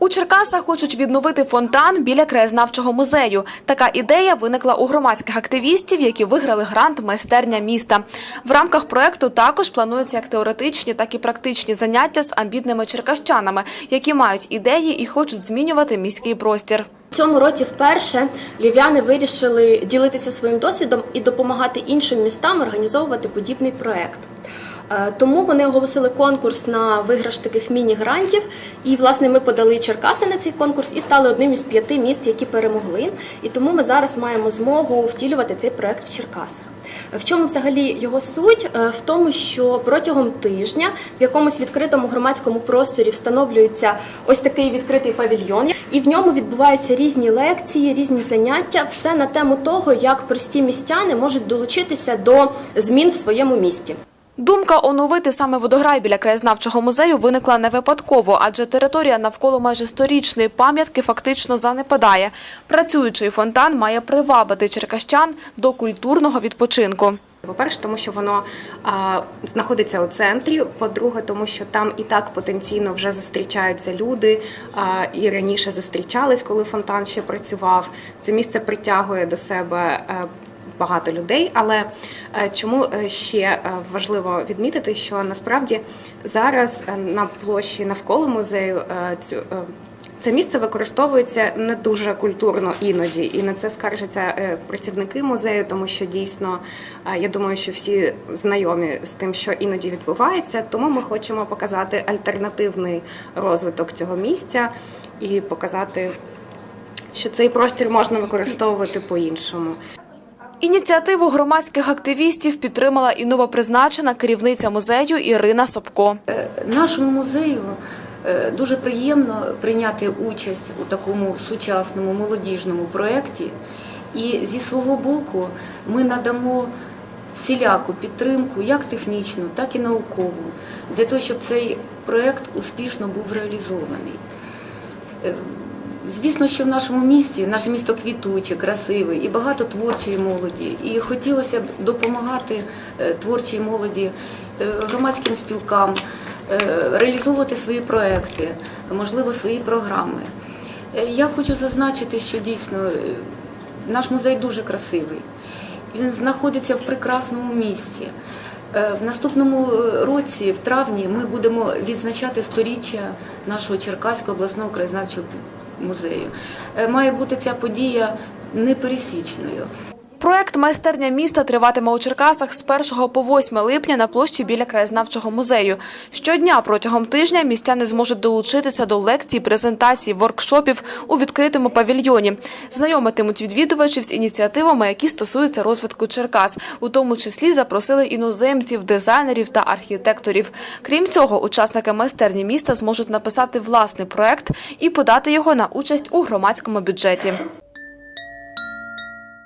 У Черкасах хочуть відновити фонтан біля краєзнавчого музею. Така ідея виникла у громадських активістів, які виграли грант майстерня міста. В рамках проекту також плануються як теоретичні, так і практичні заняття з амбітними черкащанами, які мають ідеї і хочуть змінювати міський простір. Цьому році вперше львів'яни вирішили ділитися своїм досвідом і допомагати іншим містам організовувати подібний проект. Е, Тому вони оголосили конкурс на виграш таких міні-грантів. І, власне, ми подали Черкаси на цей конкурс і стали одним із п'яти міст, які перемогли. І тому ми зараз маємо змогу втілювати цей проект в Черкасах. В чому взагалі його суть? Е, В тому, що протягом тижня в якомусь відкритому громадському просторі встановлюється ось такий відкритий павільйон, і в ньому відбуваються різні лекції, різні заняття, все на тему того, як прості містяни можуть долучитися до змін в своєму місті. Думка оновити саме водограй біля краєзнавчого музею виникла не випадково, адже територія навколо майже сторічної пам'ятки фактично занепадає. Працюючий фонтан має привабити черкащан до культурного відпочинку. По-перше, тому що воно а, знаходиться у центрі. По-друге, тому що там і так потенційно вже зустрічаються люди, а, і раніше зустрічались, коли фонтан ще працював. Це місце притягує до себе. Багато людей, але е, чому е, ще е, важливо відмітити, що насправді зараз на площі навколо музею цю це місце використовується не дуже культурно іноді, і на це скаржаться працівники музею, тому що дійсно я думаю, що всі знайомі з тим, що іноді відбувається. Тому ми хочемо показати альтернативний розвиток цього місця і показати, що цей простір можна використовувати по-іншому. Ініціативу громадських активістів підтримала і новопризначена керівниця музею Ірина Собко. Нашому музею е, дуже приємно прийняти участь у такому сучасному молодіжному проєкті. І зі свого боку ми надамо всіляку підтримку, як технічну, так і наукову, для того, щоб цей проєкт успішно був реалізований. Звісно, що в нашому місті наше місто квітуче, красиве і багато творчої молоді. І хотілося б допомагати е, творчій молоді, е, громадським спілкам, е, реалізовувати свої проекти, можливо, свої програми. Я хочу зазначити, що дійсно наш музей дуже красивий. Він знаходиться в прекрасному місці. В наступному році, в травні, ми будемо відзначати сторіччя нашого Черкаського обласного краєзнавчого музею. Е, Має бути ця подія непересічною. Проект майстерня міста триватиме у Черкасах з 1 по 8 липня на площі біля краєзнавчого музею. Щодня протягом тижня містяни зможуть долучитися до лекцій, презентацій, воркшопів у відкритому павільйоні. Знайомитимуть відвідувачів з ініціативами, які стосуються розвитку Черкас. У тому числі запросили іноземців, дизайнерів та архітекторів. Крім цього, учасники майстерні міста зможуть написати власний проект і подати його на участь у громадському бюджеті.